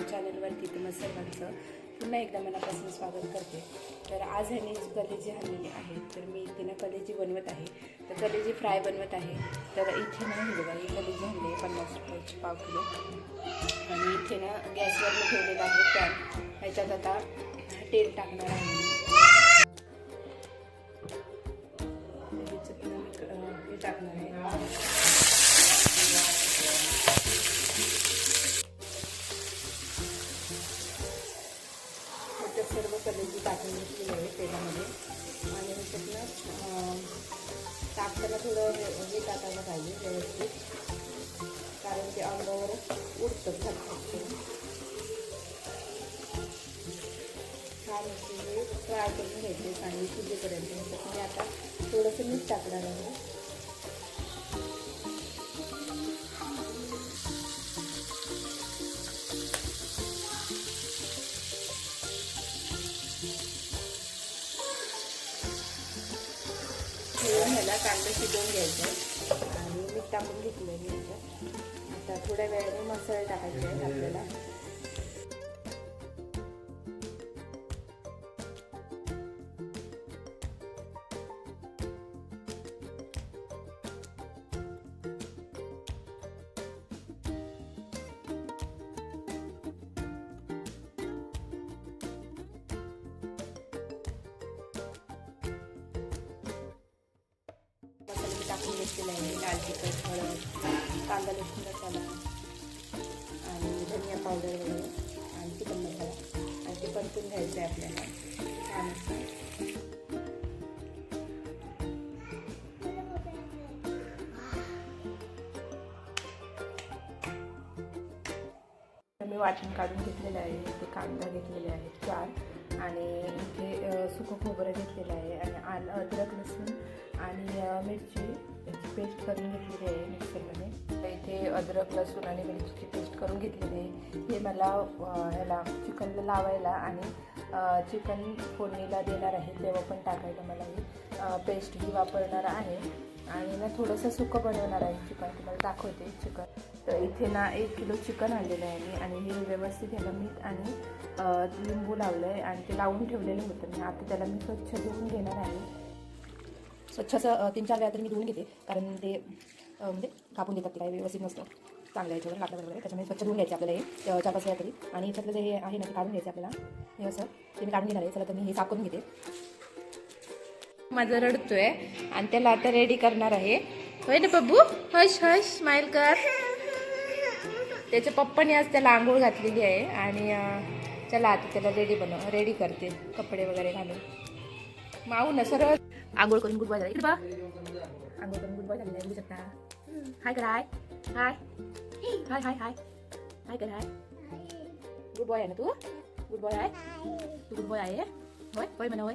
YouTube चॅनलवरती तुम्हा सर्वांचं पुन्हा एकदा मनापासून स्वागत करते. तर आज ह्याने कलेजी हल्लेली आहे. तर मी इथे ना कलेजी बनवत आहे. तर कलेजी फ्राय बनवत आहे. तर इथे ना हे बघा ही कलेजी आणली आहे पन्नास रुपयाची पाव किलो. आणि इथे ना गॅसवर मी ठेवलेला आहे पॅन ह्याच्यात आता तेल टाकणार आहे हे टाकणार आहे. त्याला थोडं हे टाकायला पाहिजे व्यवस्थित. कारण ते अंगावर उडतं छान असे हे फ्राय करून घ्यायचे चांगली शिजेपर्यंत. मी आता थोडंसं मीठ टाकणार आहे. शिजवून घ्यायचं आणि मीठ टाकून घेतलं घ्यायचं आता थोड्या वेळाने मसाले टाकायचे आहेत आपल्याला. लसूण घेतलेलं आहे लाल तिखट हळद कांदा लसूण मसाला आणि धनिया पावडर वगैरे आणि चिकन मसाला आणि ते परतून घ्यायचं आहे आपल्याला छान मी वाटण काढून घेतलेलं आहे इथे कांदा घेतलेले आहेत चार. आणि इथे सुकं खोबरं घेतलेलं आहे आणि आलं अद्रक लसूण आणि मिरची. पेस्ट करून घेतलेली आहे मिक्सरमध्ये तर इथे अद्रक लसूण आणि मिरचीची पेस्ट करून घेतलेली आहे. हे मला ह्याला चिकनला लावायला आणि चिकन फोडणीला देणार आहे. तेव्हा पण टाकायला मला ही पेस्ट ही वापरणार आहे. आणि ना थोडंसं सुकं बनवणार आहे चिकन. तुम्हाला दाखवते चिकन. तर इथे ना एक किलो चिकन आणलेलं आहे मी. आणि हे व्यवस्थित ह्याला मीठ आणि लिंबू लावलं आहे आणि ते लावून ठेवलेलं होतं मी. आता त्याला मी स्वच्छ धुवून घेणार आहे. स्वच्छ असं तीन चार वेळा तरी मी धुवून घेते. कारण ते म्हणजे कापून देतात ते काय व्यवस्थित नसतं. चांगलं याच्यावर कापलं वगैरे. त्याच्यामुळे स्वच्छ धुवून घ्यायचे आपल्याला हे चार पाच वेळा तरी. आणि याच्यातलं जे हे आहे ना ते काढून घ्यायचं आपल्याला. हे असं ते मी काढून घेणार आहे. चला तर मी हे साफ करून घेते. माझं रडतोय आणि त्याला आता रेडी करणार आहे. होय ना बब्बू हश हश स्माईल कर. त्याच्या पप्पाने आज त्याला आंघोळ घातलेली आहे. आणि चला आता त्याला रेडी बनव रेडी करते कपडे वगैरे घालून. माऊ ना सरळ. आंघोळ करून गुड बॉय झाला इकडे बा आंघोळ करून गुड बॉय झालेला आहे बघू शकता हाय कर हाय हाय हाय हाय हाय हाय कर हाय गुड बॉय आहे ना तू गुड बॉय आहे तू गुड बॉय आहे होय होय म्हणा होय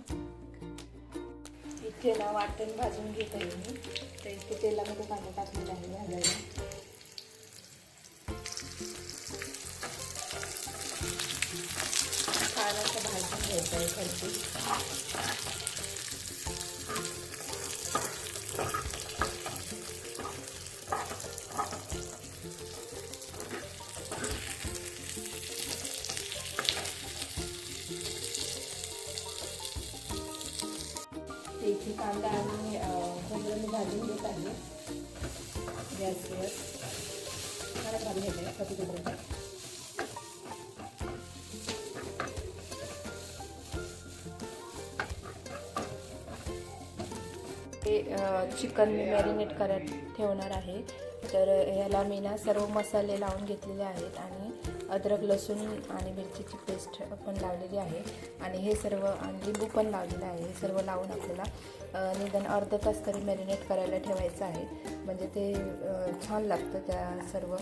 इथे ना वाटण भाजून घेत आहे मी तर इथे तेलामध्ये कांदा टाकलेला आहे भाजायला छान असं भाजून घ्यायचं आहे खरपूस भाजून घ्यायचं आहे कधी चिकन मी मॅरिनेट करत ठेवणार आहे. तर ह्याला मी ना सर्व मसाले लावून घेतलेले आहेत आणि अद्रक लसूण आणि मिरचीची पेस्ट पण लावलेली आहे. आणि हे सर्व आणि लिंबू पण लावलेलं आहे हे सर्व लावून आपल्याला निदान अर्धा तास तरी मॅरिनेट करायला ठेवायचं आहे. म्हणजे ते छान लागतं त्या सर्व.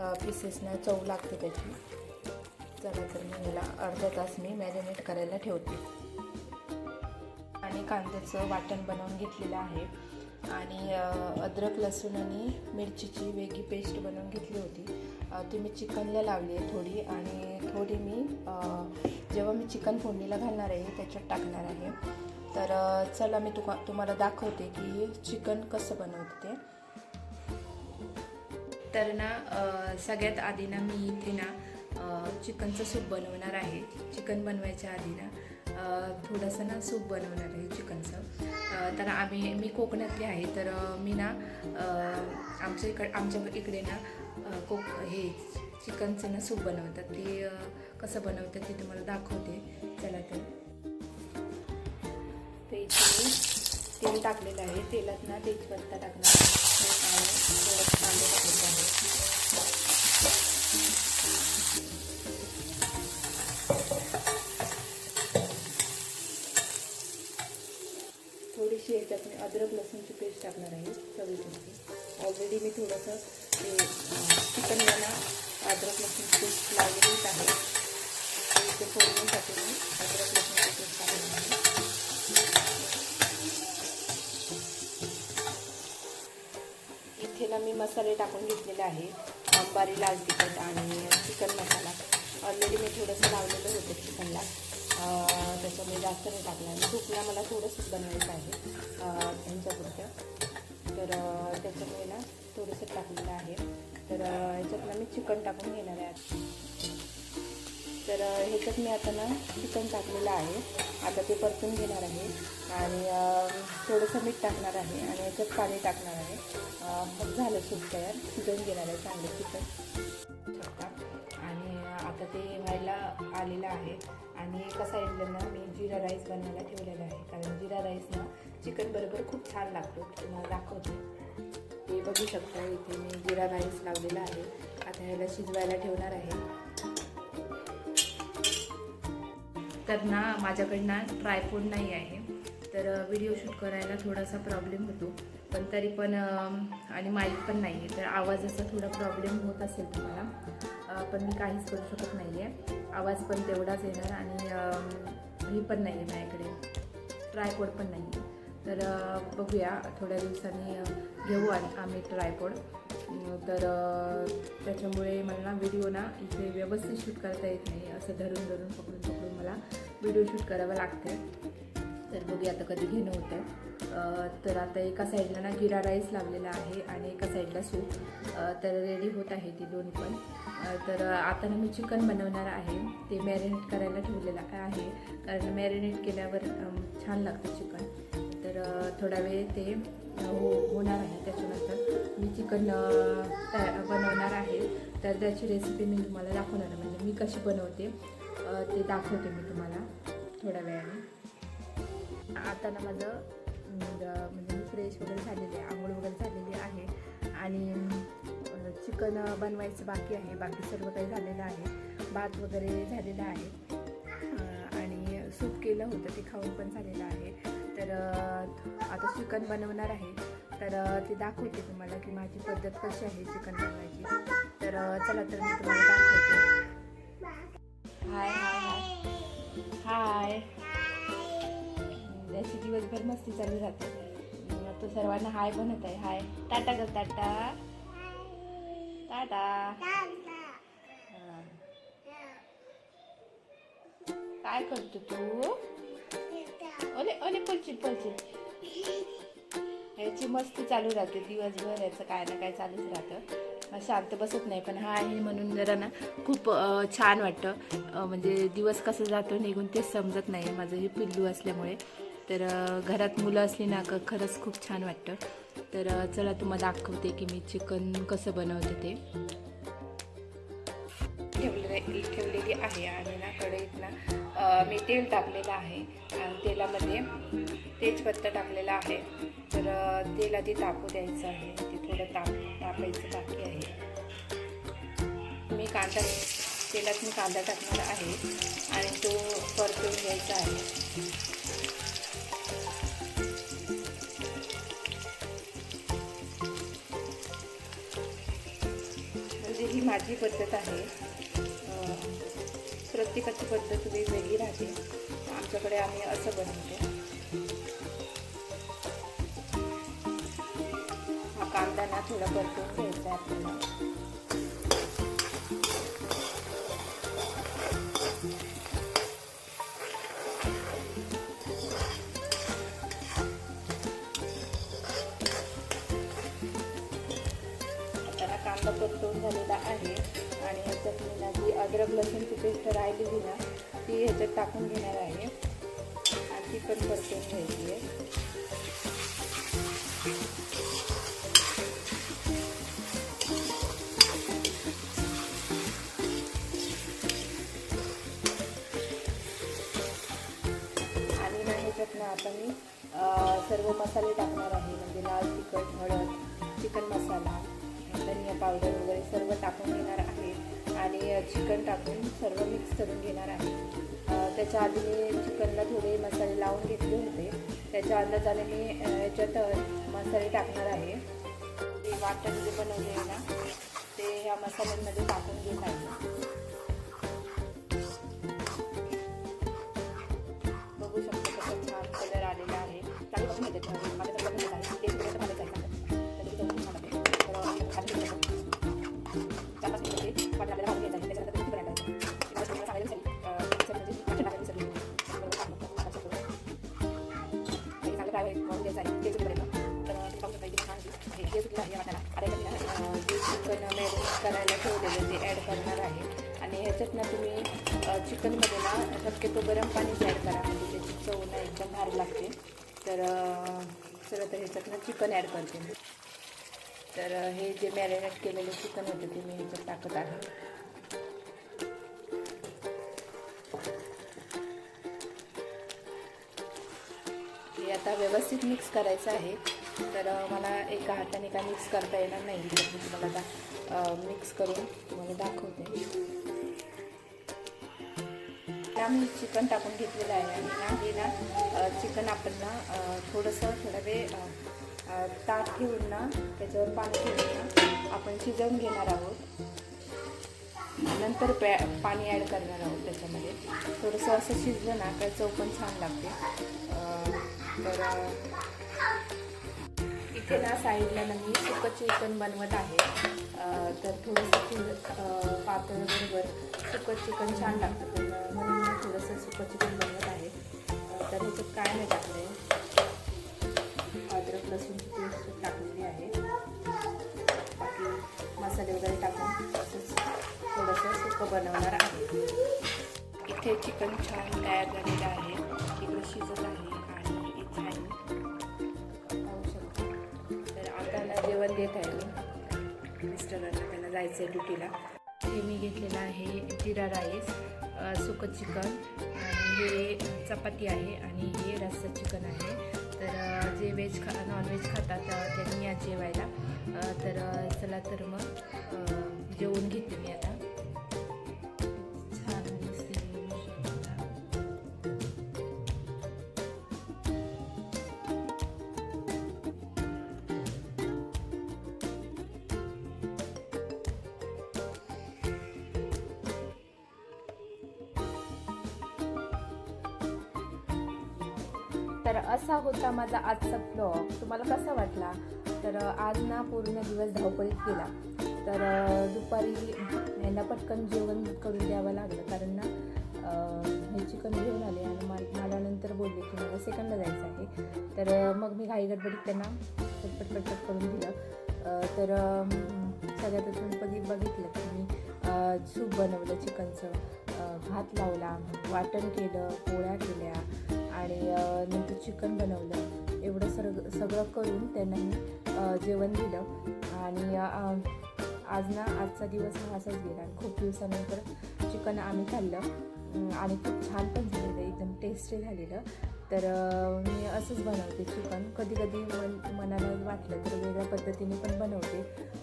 पीसेसना चव लागते त्याची. चला तर मी ह्याला अर्धा तास मी मॅरिनेट करायला ठेवते. आणि कांद्याचं वाटण बनवून घेतलेलं आहे. आणि अद्रक लसूण आणि मिरचीची वेगळी पेस्ट बनवून घेतली होती. ती मी चिकनला लावली आहे थोडी आणि थोडी मी जेव्हा मी चिकन फोडणीला घालणार आहे त्याच्यात टाकणार आहे. तर चला मी तुका तुम्हाला दाखवते की चिकन कसं बनवते ते. तर ना सगळ्यात आधी ना मी इथे ना चिकनचं सूप बनवणार आहे. चिकन बनवायच्या आधी ना थोडंसं ना सूप बनवणार आहे चिकनचं. तर आम्ही मी कोकणातली आहे तर मी ना आमच्या इकडे आमच्या इकडे ना कोक हे चिकनचं ना सूप बनवतात. ते कसं बनवतात ते तुम्हाला दाखवते. चला तर. तेल टाकलेलं आहे. तेलात ना तेजपत्ता टाकणार कांदे टाकलेले आहे. थोडीशी याच्यात मी अद्रक लसूणची पेस्ट टाकणार आहे. चवीपुरती. ऑलरेडी मी थोडंसं ते चिकनला अद्रक लसूणची पेस्ट लावलेलीच आहे. ते फोडणीसाठी मी. अद्रक मसाले टाकून घेतलेले आहे. अंबारी लाल तिखट आणि चिकन मसाला. ऑलरेडी मी थोडंसं लावलेलं होतं चिकनला. त्याच्यामुळे जास्त नाही टाकलं आणि सूपला मला थोडंसंच बनवायचं आहे. अं, त्यांच्यापुरतं तर त्याच्यामुळे ना थोडंसं टाकलेलं आहे. तर अं, मी चिकन टाकून घेणार आहे. तर ह्याच्यात मी आता ना चिकन टाकलेलं आहे. आता ते परतून घेणार आहे. आणि थोडंसं मीठ टाकणार आहे आणि ह्याच्यात पाणी टाकणार आहे. मग झालं सूप तयार. शिजवून घेणार आहे चांगलं चिकन. शकता आणि आता ते व्हायला आलेलं आहे. आणि एका साईडला ना मी जिरा राईस बनवायला ठेवलेला आहे. कारण जिरा राईस ना चिकन बरोबर खूप छान लागतो. तुम्हाला दाखवते. ते बघू शकता इथे मी जिरा राईस लावलेला आहे. आता ह्याला शिजवायला ठेवणार आहे. तर ना माझ्याकडनं ट्रायफोन नाही आहे. तर व्हिडिओ शूट करायला थोडासा प्रॉब्लेम होतो. पण तरी पण आणि माईक पण नाही आहे तर आवाजाचा थोडा प्रॉब्लेम होत असेल तुम्हाला. पण मी काहीच करू शकत नाही आहे आवाज पण तेवढाच येणार आणि ही पण नाही आहे माझ्याकडे ट्रायपोड पण नाही आहे तर बघूया. थोड्या दिवसांनी घेऊ आम्ही ट्रायपोड तर त्याच्यामुळे मला ना व्हिडिओ ना इथे व्यवस्थित शूट करता येत नाही. असं धरून धरून पकडून पकडून मला व्हिडिओ शूट करावं लागते तर बघूया आता कधी घेणं होतं आहे तर आता एका साईडला ना जिरा राईस लावलेला आहे आणि एका साईडला सूप. तर रेडी होत आहे ती दोन्ही पण. तर आता ना मी चिकन बनवणार आहे. ते मॅरिनेट करायला ठेवलेलं आहे. कारण मॅरिनेट केल्यावर छान लागतं चिकन तर थोडा वेळ ते हो होणार आहे. त्याच्यामध्ये मी चिकन तया बनवणार आहे. तर त्याची रेसिपी मी तुम्हाला दाखवणार आहे. म्हणजे मी कशी बनवते ते दाखवते मी तुम्हाला थोड्या वेळाने. आता ना माझं म्हणजे, म्हणजे मी फ्रेश वगैरे झालेली आहे आंघोळ वगैरे झालेली आहे. आणि चिकन बनवायचं बाकी आहे. बाकी सर्व काही झालेलं आहे. भात वगैरे झालेला आहे. आणि सूप केलं होतं ते खाऊन पण झालेलं आहे. तर आता चिकन बनवणार आहे. तर ते दाखवते तुम्हाला की माझी पद्धत कशी आहे चिकन बनवायची. तर चला तर मी तुम्हाला दाखवते. हाय हाय हाय. हाय. त्याची दिवसभर मस्ती चालू राहते. तो सर्वांना हाय बनत आहे हाय. टाटा ग टाटा. टाटा. काय करतो तू? आणि ओले पलचिल ह्याची याची मस्ती चालू राहते दिवसभर याचं काय ना काय चालूच राहतं. शांत बसत नाही पण हा आहे म्हणून जरा ना खूप छान वाटतं. म्हणजे दिवस कसं जातो निघून तेच समजत नाही माझं हे पिल्लू असल्यामुळे. तर घरात मुलं असली ना का खरंच खूप छान वाटतं. तर चला तुम्हाला दाखवते की मी चिकन कसं बनवते ते. ठेवले ठेवलेली आहे आणि ना कढईत ना मी तेल टाकलेलं आहे आणि तेलामध्ये तेजपत्ता टाकलेला आहे. तर तेल आधी तापू द्यायचं आहे. ते थोडं ताप तापायचं बाकी आहे. मी कांदा तेलात मी कांदा टाकणार आहे आणि तो परतून घ्यायचा आहे. म्हणजे ही माझी पद्धत आहे. प्रत्येकाची पद्धत वेगवेगळी राहते. आमच्याकडे आम्ही असं बनवतो. हा कांदा ना थोडा परतून घ्यायचा आहे आपल्याला. कांदा परतून झालेला आहे. आणि ह्याच्यात मी ना जी अद्रक लसूणची पेस्ट राहिलेली ना ती ह्याच्यात टाकून घेणार आहे. आणि ती पण परतून घ्यायची आहे. आणि ना ह्याच्यात ना आता मी सर्व मसाले टाकणार आहे. म्हणजे लाल तिखट हळद पावडर वगैरे सर्व टाकून घेणार आहे. आणि चिकन टाकून सर्व मिक्स करून घेणार आहे. त्याच्या आधी मी चिकनला थोडे मसाले लावून घेतले होते. त्याच्या अंदाजाने मी याच्यात मसाले टाकणार आहे. जे वाटण जे बनवले आहे ना ते ह्या मसाल्यांमध्ये टाकून घेत आहे. बघू शकतो कसं छान कलर आलेला आहे. चांगलं मला एकदम भारी लागते. तर चला तर ह्याच्यात ना चिकन ॲड करते मी. तर हे जे मॅरिनेट केलेलं चिकन होतं ते मी ह्याच्यात टाकत आहे. हे आता व्यवस्थित मिक्स करायचं आहे. तर मला एका हाताने का मिक्स करता येणार नाही. तर मी तुम्हाला आता मिक्स करून तुम्हाला दाखवते. ना मी चिकन टाकून घेतलेलं आहे आणि ना हे ना चिकन आपण ना थोडंसं थोडा वेळ ताट ठेवून ना त्याच्यावर पाणी ठेवून ना आपण शिजवून घेणार आहोत. नंतर पॅ पाणी ॲड करणार आहोत त्याच्यामध्ये. थोडंसं असं शिजलं ना तर चव पण छान लागते. तर इथे ना साईडला ना मी सुकं चिकन बनवत आहे. तर थोडंसं पातळ बरोबर सुकं चिकन छान लागतं. तर म्हणून सुकं चिकन बनवत आहे तर ह्याच्यात काय नाही टाकलं आहे अद्रक लसूणची पेस्ट टाकलेली आहे. बाकी मसाले वगैरे टाकून असंच थोडंसं सुकं बनवणार आहे. इथे चिकन छान तयार झालेलं आहे. इकडं शिजत आहे आणि इथे आहे. पाहू शकतो. तर आता जेवण देत आहे मी. मिस्टरांना त्यांना जायचं आहे ड्युटीला. हे मी घेतलेलं आहे जिरा राईस. सुकं चिकन. आणि हे चपाती आहे आणि हे रस्सा चिकन आहे. तर जे व्हेज खा नॉनव्हेज खातात त्यांनी या जेवायला. तर चला तर मग जेवून घेते मी आता. तर असा होता माझा आजचा ब्लॉग तुम्हाला कसा वाटला? तर आज ना पूर्ण दिवस धावपळीत गेला. तर दुपारी यांना पटकन जेवण करून द्यावं लागलं. कारण ना हे चिकन घेऊन आले आणि मला नंतर बोलले की मला सेकंडला जायचं आहे. तर मग मी घाई गडबडीत त्यांना पटपट पटपट करून दिलं. तर सगळ्यात प्रथम बघितलं की मी सूप बनवलं चिकनचं. भात लावला वाटण केलं पोळ्या केल्या. आणि नंतर चिकन बनवलं. एवढं सर सगळं करून त्यांना मी जेवण दिलं. आणि आज ना आजचा दिवस हा असाच गेला. खूप दिवसानंतर चिकन आम्ही खाल्लं. आणि खूप छान पण झालेलं. एकदम टेस्टी झालेलं. तर मी असंच बनवते चिकन. कधी कधी मन मनाला वाटलं तर वेगळ्या पद्धतीने पण बनवते.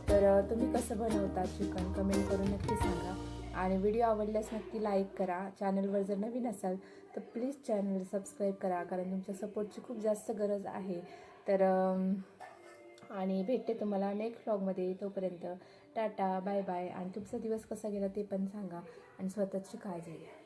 तर तुम्ही कसं बनवता चिकन? कमेंट करून नक्की सांगा. आणि व्हिडिओ आवडल्यास नक्की लाईक करा. चॅनलवर जर नवीन असाल तर प्लीज चॅनल सबस्क्राईब करा कारण तुमच्या सपोर्टची खूप जास्त गरज आहे. तर आणि भेटते तुम्हाला नेक्स्ट व्लॉगमध्ये तोपर्यंत टाटा बाय बाय. आणि तुमचा दिवस कसा गेला ते पण सांगा. आणि स्वतःची काळजी घ्या.